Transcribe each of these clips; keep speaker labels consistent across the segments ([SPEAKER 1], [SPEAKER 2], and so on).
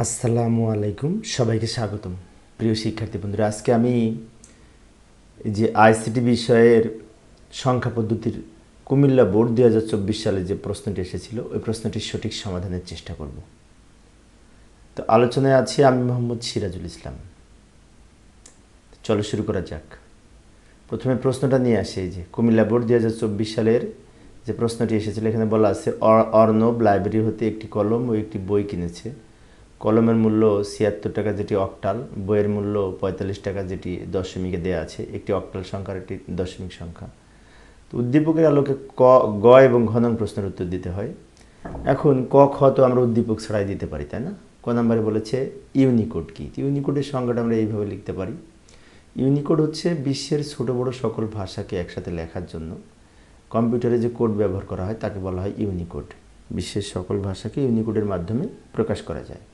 [SPEAKER 1] আসসালামু আলাইকুম, সবাইকে স্বাগতম। প্রিয় শিক্ষার্থী বন্ধুরা, আজকে আমি যে আইসিটি বিষয়ের সংখ্যা পদ্ধতির কুমিল্লা বোর্ড দু হাজার চব্বিশ সালে যে প্রশ্নটি এসেছিল, ওই প্রশ্নটির সঠিক সমাধানের চেষ্টা করব। তো আলোচনায় আছি আমি মোহাম্মদ সিরাজুল ইসলাম। চলো শুরু করা যাক। প্রথমে প্রশ্নটা নিয়ে আসে যে, কুমিল্লা বোর্ড দু হাজার চব্বিশ সালের যে প্রশ্নটি এসেছিল, এখানে বলা আছে অর- অর্ণব লাইব্রেরি হতে একটি কলম ও একটি বই কিনেছে। কলমের মূল্য ছিয়াত্তর টাকা যেটি অক্টাল, বইয়ের মূল্য পঁয়তাল্লিশ টাকা যেটি দশমিকে দেওয়া আছে, একটি অক্টাল সংখ্যার একটি দশমিক সংখ্যা। তো উদ্দীপকের আলোকে ক, গ এবং ঘ নং প্রশ্নের উত্তর দিতে হয়। এখন ক, খ তো আমরা উদ্দীপক ছাড়াই দিতে পারি, তাই না? ক নম্বরে বলেছে ইউনিকোড কি? ইউনিকোডের সংজ্ঞাটা আমরা এইভাবে লিখতে পারি। ইউনিকোড হচ্ছে বিশ্বের ছোট বড় সকল ভাষাকে একসাথে লেখার জন্য। কম্পিউটারে যে কোড ব্যবহার করা হয়, তাকে বলা হয় ইউনিকোড। বিশ্বের সকল ভাষাকে ইউনিকোডের মাধ্যমে প্রকাশ করা যায়।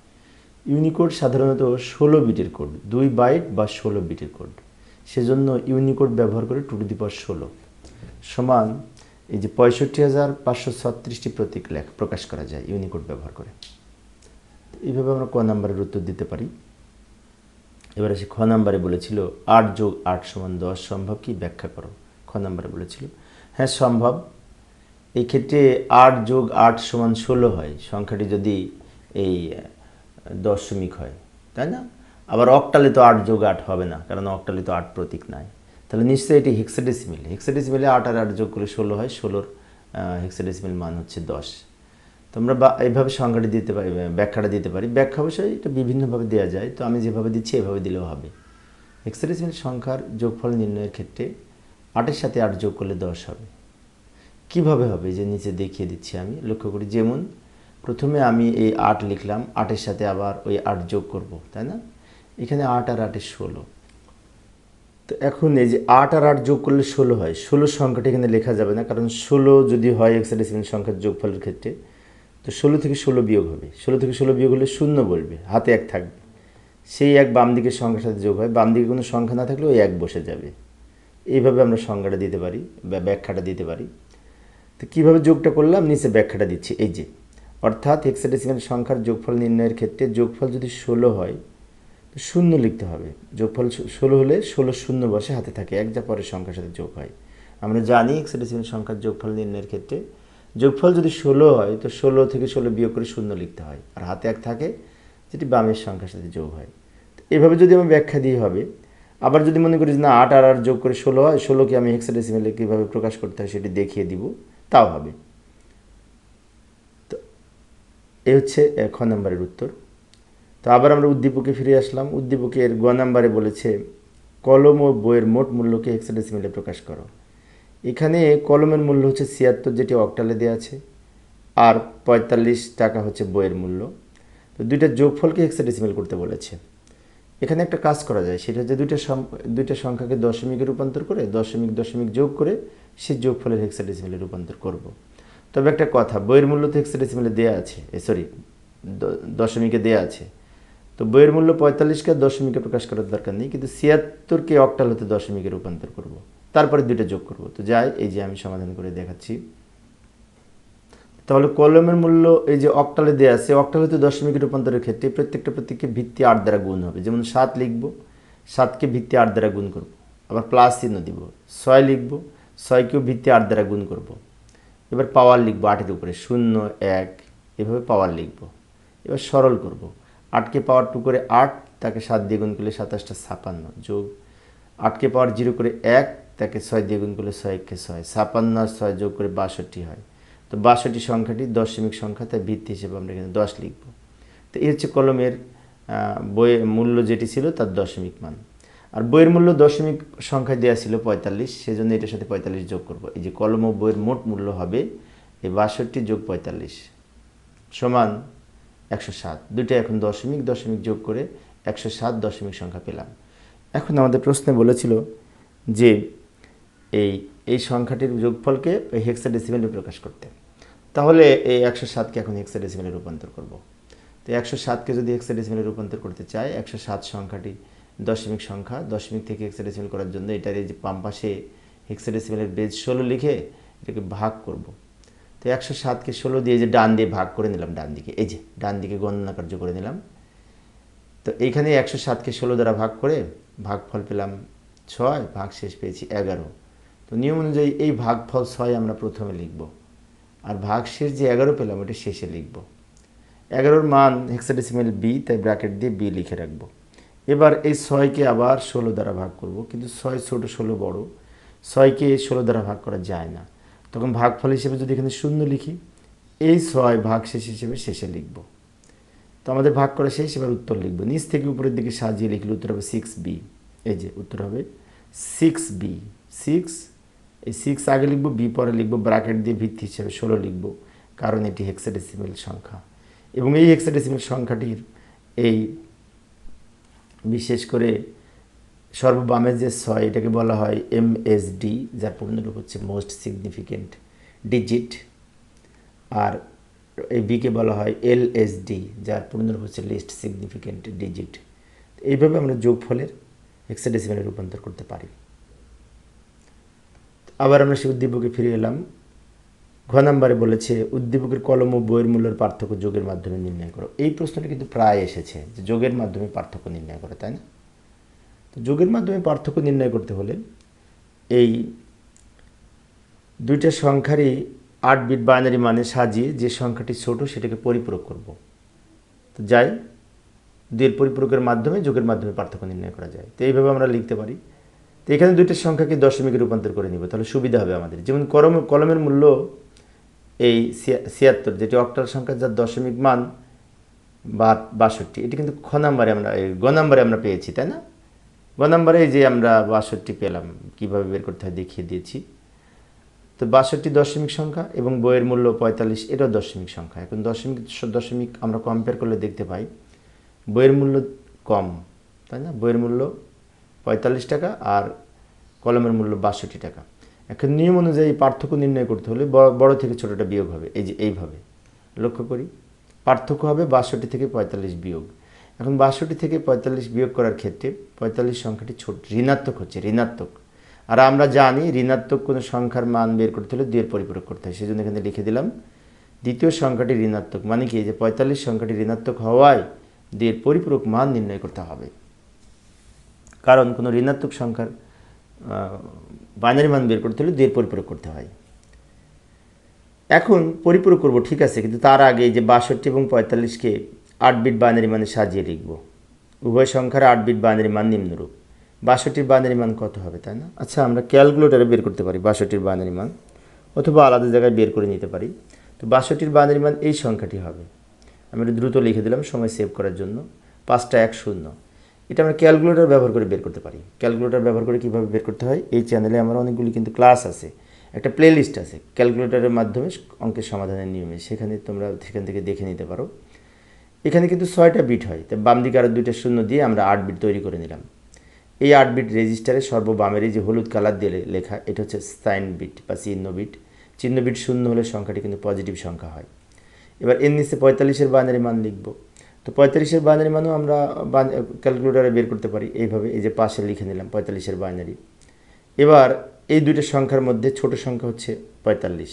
[SPEAKER 1] ইউনিকোড সাধারণত ষোলো বিটের কোড, দুই বাইট বা ষোলো বিটের কোড। সেজন্য ইউনিকোড ব্যবহার করে টু টু দি পাওয়ার ষোলো সমান এই যে পঁয়ষট্টি হাজার পাঁচশো ছত্রিশটি প্রতীক লেখ প্রকাশ করা যায় ইউনিকোড ব্যবহার করে। এইভাবে আমরা ক নাম্বারের উত্তর দিতে পারি। এবার আসি খ নাম্বারে বলেছিল আট যোগ আট সমান দশ সম্ভব কি? ব্যাখ্যা করো। খ নাম্বারে বলেছিল হ্যাঁ সম্ভব। এই ক্ষেত্রে আট যোগ আট সমান ষোলো হয়। সংখ্যাটি যদি এই দশমিক হয়, তাই না? আবার অক্টালে তো আট যোগ আট হবে না, কারণ অক্টালে তো আট প্রতীক নাই। তাহলে নিশ্চয়ই এটি হেক্সাডেসিমিল হেক্সাডেসিমিলে আট আর আট যোগ করে ষোলো হয়, ষোলোর হেক্সাডেসিমিল মান হচ্ছে দশ। তোমরা বা, এইভাবে সংখ্যাটি দিতে পারি, ব্যাখ্যাটা দিতে পারি। ব্যাখ্যা অবশ্যই এটা বিভিন্নভাবে দেওয়া যায়, তো আমি যেভাবে দিচ্ছি এভাবে দিলেও হবে। হেক্সাডেসিমিল সংখ্যার যোগফল নির্ণয়ের ক্ষেত্রে আটের সাথে আট যোগ করলে দশ হবে। কীভাবে হবে? যে নিচে দেখিয়ে দিচ্ছি আমি। লক্ষ্য করি, যেমন প্রথমে আমি এই আট লিখলাম, আটের সাথে আবার ওই আট যোগ করব, তাই না? এখানে আট আর আটের ষোলো। তো এখন এই যে আট আর আট যোগ করলে ষোলো হয়, ষোলো সংখ্যাটা এখানে লেখা যাবে না, কারণ ষোলো যদি হয় এক্সাডেসিমেল সংখ্যার যোগফলের ক্ষেত্রে, তো ষোলো থেকে ষোলো বিয়োগ হবে। ষোলো থেকে ষোলো বিয়োগ হলে শূন্য বলবে, হাতে এক থাকবে। সেই এক বাম দিকের সংখ্যার সাথে যোগ হয়, বাম দিকে কোনো সংখ্যা না থাকলে ওই এক বসে যাবে। এইভাবে আমরা সংখ্যাটা দিতে পারি বা ব্যাখ্যাটা দিতে পারি। তো কীভাবে যোগটা করলাম? নিচে ব্যাখ্যাটা দিচ্ছি, এই যে অর্থাৎ হেক্সাডেসিমাল সংখ্যার যোগফল নির্ণয়ের ক্ষেত্রে যোগফল যদি ষোলো হয়, তো শূন্য লিখতে হবে। যোগফল ষোলো হলে ষোলো শূন্য বসে হাতে থাকে, এক যা পরের সংখ্যার সাথে যোগ হয়। আমরা জানি হেক্সাডেসিমাল সংখ্যার যোগফল নির্ণয়ের ক্ষেত্রে যোগফল যদি ষোলো হয়, তো ষোলো থেকে ষোলো বিয়োগ করে শূন্য লিখতে হয়, আর হাতে এক থাকে যেটি বামের সংখ্যার সাথে যোগ হয়। এভাবে যদি আমি ব্যাখ্যা দিয়ে হবে, আবার যদি মনে করি না, আট আর আর যোগ করে ষোলো হয়, ষোলোকে আমি হেক্সাডেসিমেলে কীভাবে প্রকাশ করতে হয় সেটি দেখিয়ে দিব, তাও হবে তো এই হচ্ছে এ, খ নম্বরের উত্তর। তো আবার আমরা উদ্দীপকে ফিরে আসলাম। উদ্দীপকের গ নাম্বারে বলেছে কলম ও বইয়ের মোট মূল্যকে হেক্সাডেসিমেলে প্রকাশ করো। এখানে কলমের মূল্য হচ্ছে ছিয়াত্তর যেটি অক্টালে দেওয়া আছে আর পঁয়তাল্লিশ টাকা হচ্ছে বইয়ের মূল্য। তো দুইটা যোগফলকে হেক্সাডেসিমেল করতে বলেছে। এখানে একটা কাজ করা যায় সেটা হচ্ছে দুইটা দুইটা সংখ্যাকে দশমিকে রূপান্তর করে দশমিক দশমিক যোগ করে সেই যোগফলের হেক্সাডেসিমেলে রূপান্তর করব। তবে একটা কথা, বইয়ের মূল্য তো হেক্সাডেসিমেলে দেওয়া আছে সরি দশমিকে দেওয়া আছে। তো বইয়ের মূল্য পঁয়তাল্লিশকে দশমিকে প্রকাশ করার দরকার নেই, কিন্তু ছিয়াত্তরকে অক্টাল হতে দশমিকে রূপান্তর করব। তারপরে দুইটা যোগ করব। তো যাই, এই যে আমি সমাধান করে দেখাচ্ছি। তাহলে কলমের মূল্য এই যে অক্টালে দেওয়া আছে অক্টাল হতে দশমিক রূপান্তরের ক্ষেত্রে প্রত্যেকটা প্রত্যেককে ভিত্তি আট দ্বারা গুণ হবে। যেমন সাত লিখব, সাতকে ভিত্তি আট দ্বারা গুণ করব। আবার প্লাস চিহ্ন দিব। ছয় লিখব, ছয়কেও ভিত্তি আট দ্বারা গুণ করব। এবার পাওয়ার লিখব আটের উপরে, শূন্য, এক, এভাবে পাওয়ার লিখব। এবার সরল করব। আটকে পাওয়ার টু করে আট, তাকে সাত দিয়ে গুণ করলে সাতাশটা ছাপান্ন যোগ। আটকে পাওয়ার জিরো করে এক, তাকে ছয় দিয়ে গুণ করলে ছয় একে ছয়, ছাপান্ন আর ছয় যোগ করে বাষট্টি হয়। তো বাষট্টি সংখ্যাটি দশমিক সংখ্যা, তাই ভিত্তি হিসেবে আমরা এখানে দশ লিখব। তো এই হচ্ছে কলমের বইয়ের মূল্য যেটি ছিল তার দশমিক মান। আর বইয়ের মূল্য দশমিক সংখ্যায় দেওয়া ছিল পঁয়তাল্লিশ, সেজন্য এটার সাথে পঁয়তাল্লিশ যোগ করব। এই যে কলম ও বইয়ের মোট মূল্য হবে এই বাষট্টি যোগ পঁয়তাল্লিশ সমান একশো সাত। দুইটা এখন দশমিক দশমিক যোগ করে একশো সাত দশমিক সংখ্যা পেলাম। এখন আমাদের প্রশ্নে বলেছিল যে এই এই সংখ্যাটির যোগফলকে ওই হেক্সাডেসিমেলে প্রকাশ করতে। তাহলে এই একশো সাতকে এখন হেক্সাডেসিমেলে রূপান্তর করব। তো একশো সাতকে যদি হেক্সাডেসিমেলে রূপান্তর করতে চাই একশো সাত সংখ্যাটি দশমিক সংখ্যা, দশমিক থেকে হেক্সাডেসিমেল করার জন্য এটার এই যে পাম্পাসে হেক্সাডেসিমেলের বেজ ষোলো লিখে এটাকে ভাগ করব। তো একশো সাতকে ষোলো দিয়ে যে ডান দিয়ে ভাগ করে নিলাম, ডান দিকে, এই যে ডান দিকে গণনা কার্য করে নিলাম। তো এইখানে একশো সাতকে ষোলো দ্বারা ভাগ করে ভাগফল পেলাম ছয় ভাগ শেষ পেয়েছি এগারো। তো নিয়ম অনুযায়ী এই ভাগফল ছয় আমরা প্রথমে লিখব আর ভাগ শেষ যে এগারো পেলাম ওটা শেষে লিখব। এগারোর মান হেক্সাডেসিমেল বি তাই ব্র্যাকেট দিয়ে বি লিখে রাখব। এবার এই ছয়কে আবার ষোলো দ্বারা ভাগ করব, কিন্তু ছয় ছোটো ষোলো বড়, ছয়কে ষোলো দ্বারা ভাগ করা যায় না। তখন ভাগফল হিসেবে যদি এখানে শূন্য লিখি, এই ছয় ভাগ শেষ হিসেবে শেষে লিখব। তো আমাদের ভাগ করা শেষ, এবার উত্তর লিখব। নিচ থেকে উপরের দিকে সাজিয়ে লিখলে উত্তর হবে সিক্স বি এই যে উত্তর হবে সিক্স বি সিক্স এই সিক্স আগে লিখব বি পরে লিখব, ব্র্যাকেট দিয়ে ভিত্তি হিসেবে ষোলো লিখব, কারণ এটি হেক্সাডেসিমেল সংখ্যা। এবং এই হেক্সাডেসিমেল সংখ্যাটির এই বিশেষ করে সর্ববামের যে ছয়, এটাকে বলা হয় এম এস ডি যার পূর্ণরূপ হচ্ছে মোস্ট সিগনিফিকেন্ট ডিজিট আর এই বিকে বলা হয় এল এস ডি যার পূর্ণরূপ হচ্ছে লিস্ট সিগনিফিকেন্ট ডিজিট এইভাবে আমরা যোগফলের হেক্সাডেসিমেলে রূপান্তর করতে পারি। আবার আমরা সেই উদ্দীপকে ফিরে এলাম। ঘ নাম্বারে বলেছে, উদ্দীপকের কলম ও বইয়ের মূল্যের পার্থক্য যোগের মাধ্যমে নির্ণয় করো। এই প্রশ্নটা কিন্তু প্রায় এসেছে যে যোগের মাধ্যমে পার্থক্য নির্ণয় করো, তাই না? তো যোগের মাধ্যমে পার্থক্য নির্ণয় করতে হলে এই দুইটা সংখ্যারই আট বিট বাইনারি মানে সাজিয়ে যে সংখ্যাটি ছোট সেটাকে পরিপূরক করব। তো যাই, দুইয়ের পরিপূরকের মাধ্যমে যোগের মাধ্যমে পার্থক্য নির্ণয় করা যায়। তো এইভাবে আমরা লিখতে পারি। তো এখানে দুইটা সংখ্যাকে দশমিকে রূপান্তর করে নিব, তাহলে সুবিধা হবে আমাদের। যেমন কলম, কলমের মূল্য এই ছিয়াত্তর, যেটি অক্টাল সংখ্যা যার দশমিক মান বা, বাষট্টি, এটি কিন্তু খ নাম্বারে আমরা, এই গ নাম্বারে আমরা পেয়েছি, তাই না? গ নাম্বারে যে আমরা বাষট্টি পেলাম, কীভাবে বের করতে হয় দেখিয়ে দিয়েছি। তো বাষট্টি দশমিক সংখ্যা এবং বইয়ের মূল্য পঁয়তাল্লিশ, এটাও দশমিক সংখ্যা। এখন দশমিক দশমিক আমরা কম্পেয়ার করলে দেখতে পাই, বইয়ের মূল্য কম, তাই না? বইয়ের মূল্য পঁয়তাল্লিশ টাকা আর কলমের মূল্য বাষট্টি টাকা। এখন নিয়ম অনুযায়ী পার্থক্য নির্ণয় করতে হলে বড় থেকে ছোটোটা বিয়োগ হবে। এই যে, এইভাবে। লক্ষ্য করি। পার্থক্য হবে বাষট্টি থেকে পঁয়তাল্লিশ বিয়োগ। এখন বাষট্টি থেকে পঁয়তাল্লিশ বিয়োগ করার ক্ষেত্রে পঁয়তাল্লিশ সংখ্যাটি ছোট, ঋণাত্মক হচ্ছে, ঋণাত্মক। আর আমরা জানি ঋণাত্মক কোনো সংখ্যার মান বের করতে হলে দুইয়ের পরিপূরক করতে হয়। সেজন্য এখানে লিখে দিলাম, দ্বিতীয় সংখ্যাটি ঋণাত্মক। মানে কি? যে পঁয়তাল্লিশ সংখ্যাটি ঋণাত্মক হওয়ায় দুইয়ের পরিপূরক মান নির্ণয় করতে হবে। কারণ কোনো ঋণাত্মক সংখ্যার বাইনারি মান বের করতে হলে দুইয়ের পরিপূরক করতে হয়। এখন পরিপূরক করব, ঠিক আছে, কিন্তু তার আগে যে বাষট্টি এবং পঁয়তাল্লিশকে আট বিট বাইনারি মানে সাজিয়ে লিখব। উভয় সংখ্যার আট বিট বাইনারি মান নিম্নরূপ। বাষট্টির বাইনারি মান কত হবে, তাই না? আচ্ছা আমরা ক্যালকুলেটারে বের করতে পারি বাষট্টির বাইনারি মান, অথবা আলাদা জায়গায় বের করে নিতে পারি। তো বাষট্টির বাইনারি মান এই সংখ্যাটি হবে। আমি দ্রুত লিখে দিলাম, সময় সেভ করার জন্য। পাঁচটা এক শূন্য। এটা আমরা ক্যালকুলেটর ব্যবহার করে বের করতে পারি। ক্যালকুলেটর ব্যবহার করে কীভাবে বের করতে হয়? এই চ্যানেলে আমার অনেকগুলি কিন্তু ক্লাস আছে। একটা প্লেলিস্ট আছে। ক্যালকুলেটরের মাধ্যমে অঙ্কের সমাধানের নিয়মে। সেখানে তোমরা সেখান থেকে দেখে নিতে পারো। এখানে কিন্তু ছয়টা বিট হয়। তাই বাম দিকে আরও দুইটা শূন্য দিয়ে আমরা আট বিট তৈরি করে নিলাম। এই আট বিট রেজিস্টারে সর্ববামের এই যে হলুদ কালার দিয়ে লেখা, এটা হচ্ছে সাইন বিট বা চিহ্ন বিট চিহ্ন বিট শূন্য হলে সংখ্যাটি কিন্তু পজিটিভ সংখ্যা হয়। এবার এর নিচে পঁয়তাল্লিশের বাইনারি মান লিখব। তো পঁয়তাল্লিশের বাইনারি মানও আমরা ক্যালকুলেটারে বের করতে পারি, এইভাবে, এই যে পাশে লিখে নিলাম পঁয়তাল্লিশের বাইনারি এবার এই দুইটা সংখ্যার মধ্যে ছোট সংখ্যা হচ্ছে পঁয়তাল্লিশ।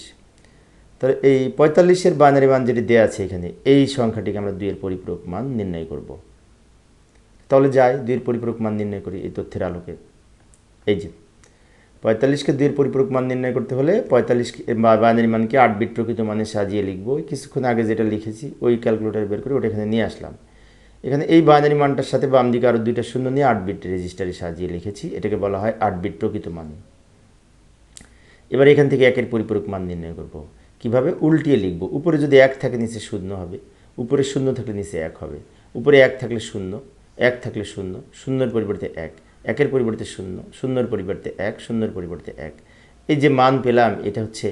[SPEAKER 1] তাহলে এই পঁয়তাল্লিশের বাইনারি মান যেটি দেওয়া আছে এখানে, এই সংখ্যাটিকে আমরা দুইয়ের পরিপূরক মান নির্ণয় করব। তাহলে যাই, দুইয়ের পরিপূরক মান নির্ণয় করি এই তথ্যের আলোকে। এই যে পঁয়তাল্লিশকে দুইয়ের পরিপূরক মান নির্ণয় করতে হলে পঁয়তাল্লিশ বাইনারি মানকে আট বিট প্রকৃত মানে সাজিয়ে লিখব। ওই কিছুক্ষণ আগে যেটা লিখেছি, ওই ক্যালকুলেটার বের করে ওটা এখানে নিয়ে আসলাম। এখানে এই বাইনারি মানটার সাথে বাম দিকে আরও দুইটা শূন্য নিয়ে আট বিট রেজিস্টারে সাজিয়ে লিখেছি। এটাকে বলা হয় আট বিট প্রকৃত মান। এবার এখান থেকে একের পরিপূরক মান নির্ণয় করব। কীভাবে? উল্টিয়ে লিখব। উপরে যদি এক থাকে, নিচে শূন্য হবে। উপরে শূন্য থাকলে, নিচে এক হবে। উপরে এক থাকলে শূন্য, এক থাকলে শূন্য, শূন্যর পরিবর্তে এক। একের পরিবর্তে শূন্য, শূন্যর পরিবর্তে এক, শূন্যর পরিবর্তে এক। এই যে মান পেলাম, এটা হচ্ছে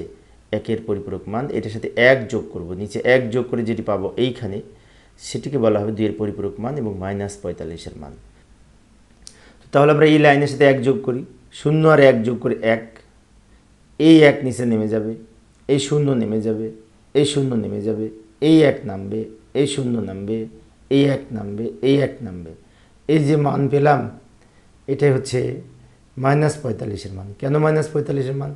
[SPEAKER 1] একের পরিপূরক মান। এটার সাথে এক যোগ করব, নিচে এক যোগ করে যেটি পাবো এইখানে, সেটিকে বলা হবে দুইয়ের পরিপূরক মান এবং মাইনাস পঁয়তাল্লিশের মান। তাহলে আমরা এই লাইনের সাথে এক যোগ করি, শূন্য আর এক যোগ করে এক। এই এক নিচে নেমে যাবে, এই শূন্য নেমে যাবে, এই শূন্য নেমে যাবে, এই এক নামবে, এই শূন্য নামবে, এই এক নামবে, এই এক নামবে। এই যে মান পেলাম এটাই হচ্ছে মাইনাস পঁয়তাল্লিশের মান। কেন মাইনাস পঁয়তাল্লিশের মান?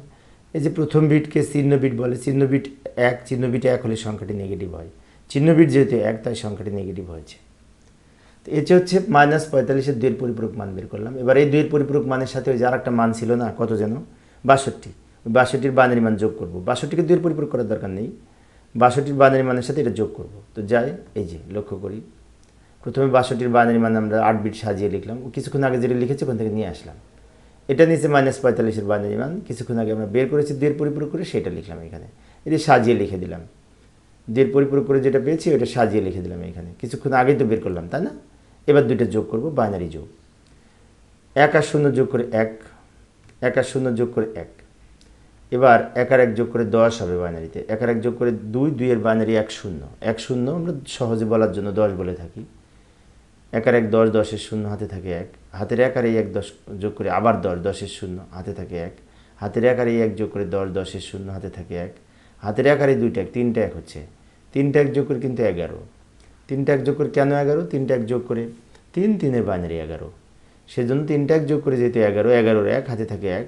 [SPEAKER 1] এই যে প্রথম বিটকে চিহ্ন বিট বলে, চিহ্ন বিট এক, চিহ্ন বিট এক হলে সংখ্যাটি নেগেটিভ হয়। চিহ্ন বিট যেহেতু এক, তাই সংখ্যাটি নেগেটিভ হয়েছে। তো এটি হচ্ছে মাইনাস পঁয়তাল্লিশের দুইয়ের পরিপূরক মান বের করলাম। এবার এই দুইয়ের পরিপূরক মানের সাথে ওই যে আর একটা মান ছিল না, কত যেন? বাষট্টি। বাষট্টির বানারি মান যোগ করব। বাষট্টিকে দুইয়ের পরিপূরক করার দরকার নেই। বাষট্টির বানারি মানের সাথে এটা যোগ করব। তো যাই, এই যে লক্ষ্য করি। প্রথমে বাষট্টির বানারি মান আমরা আট বিট সাজিয়ে লিখলাম। কিছুক্ষণ আগে যেটা লিখেছি, ওখান থেকে নিয়ে আসলাম। এটা নিচে মাইনাস পঁয়তাল্লিশের বানারি মান। কিছুক্ষণ আগে আমরা বের করেছি দুইয়ের পরিপূরক করে সেটা লিখলাম এখানে। এটি সাজিয়ে লিখে দিলাম। দুইয়ের পরিপূরক করে যেটা পেয়েছি, ওটা সাজিয়ে লিখে দিলাম এখানে। কিছুক্ষণ আগেই তো বের করলাম, তাই না? এবার দুইটা যোগ করব, বাইনারি যোগ। এক আর শূন্য যোগ করে এক। এক আর শূন্য যোগ করে এক। এবার এক আর এক যোগ করে দশ হবে বাইনারিতে। এক আর এক যোগ করে দুই, দুইয়ের বাইনারি এক শূন্য। এক শূন্য আমরা সহজে বলার জন্য দশ বলে থাকি। এক আর এক দশ, দশের শূন্য, হাতে থাকে এক। হাতের এক আর এই এক দশ যোগ করে আবার দশ, দশের শূন্য, হাতে থাকে এক। হাতের এক আর এই এক যোগ করে দশ, দশের শূন্য, হাতে থাকে এক। হাতের এক আর এই দুইটা এক, তিনটা এক হচ্ছে। তিনটা এক যোগ করে কিন্তু এগারো। তিনটা এক যোগ করে কেন এগারো? তিনটা এক যোগ করে তিন, তিনের বাইনারি এগারো। সেজন্য তিনটা এক যোগ করে যেহেতু এগারো, এগারোর এক, হাতে থাকে এক।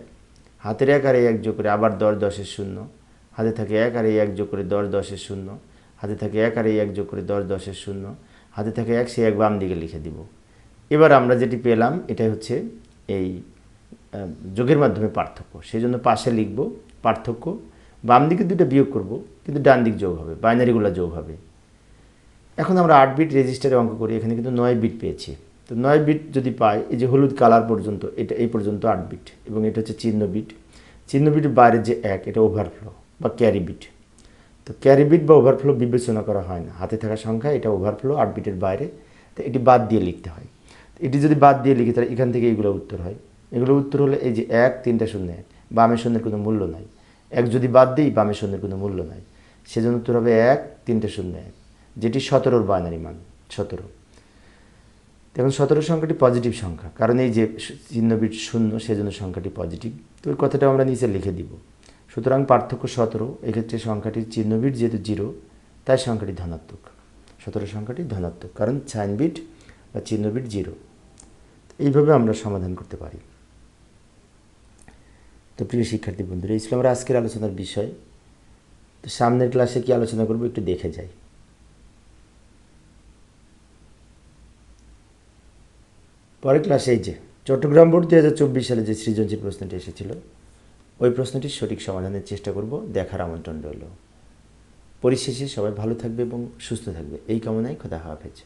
[SPEAKER 1] হাতের এক আর এক যোগ করে আবার দশ, দশের শূন্য। হাতে থাকে এক আর এই এক যোগ করে দশ, দশের শূন্য। হাতে থাকে এক আর এই এক যোগ করে দশ, দশের শূন্য। হাতে থাকে এক সে এক বাম দিকে লিখে দিব। এবার আমরা যেটি পেলাম, এটাই হচ্ছে এই যোগের মাধ্যমে পার্থক্য। সেই জন্য পাশে লিখব পার্থক্য। বাম দিকে দুটো বিয়োগ করব, কিন্তু ডান দিক যোগ হবে, বাইনারিগুলো যোগ হবে। এখন আমরা আট বিট রেজিস্টারে অঙ্ক করি, এখানে কিন্তু নয় বিট পেয়েছি। তো নয় বিট যদি পাই, এই যে হলুদ কালার পর্যন্ত, এটা এই পর্যন্ত আট বিট, এবং এটা হচ্ছে চিহ্ন বিট। চিহ্ন বিটের বাইরে যে এক, এটা ওভারফ্লো বা ক্যারি বিট। তো ক্যারি বিট বা ওভারফ্লো বিবেচনা করা হয় না। হাতে থাকা সংখ্যা, এটা ওভারফ্লো আট বিটের বাইরে, তো এটি বাদ দিয়ে লিখতে হয়। এটি যদি বাদ দিয়ে লিখি, তাহলে এখান থেকে এগুলো উত্তর হয়। এগুলো উত্তর হলে এই যে এক, তিনটা শূন্য এক বামের শূন্যের কোনো মূল্য নাই। এক যদি বাদ দিই বামের শূন্যের কোনো মূল্য নাই। সেজন্য উত্তর হবে এক, তিনটে শূন্য এক। যেটি সতেরোর বাইনারি মান, সতেরো। এখন সতেরো সংখ্যাটি পজিটিভ সংখ্যা। কারণ এই যে চিহ্নবিট শূন্য, সেজন্য সংখ্যাটি পজিটিভ তো ওই কথাটা আমরা নিচে লিখে দিব। সুতরাং পার্থক্য সতেরো, এক্ষেত্রে সংখ্যাটির চিহ্ন বিট যেহেতু জিরো, তাই সংখ্যাটি ধনাত্মক। সতেরো সংখ্যাটি ধনাত্মক, কারণ সাইন বিট বা চিহ্ন বিট জিরো। এইভাবে আমরা সমাধান করতে পারি। তো প্রিয় শিক্ষার্থী বন্ধুরা, এই ছিল আজকের আলোচনার বিষয়। তো সামনের ক্লাসে কি আলোচনা করব একটু দেখে যাই। পরের ক্লাসে এই যে, চট্টগ্রাম বোর্ড দু হাজার চব্বিশ সালে যে সৃজনশীল প্রশ্নটি এসেছিল ওই প্রশ্নটির সঠিক সমাধানের চেষ্টা করব, দেখার আমন্ত্রণ রইল। পরিশেষে সবাই ভালো থাকবে এবং সুস্থ থাকবে। এই কামনায় খোদা হাফেজ।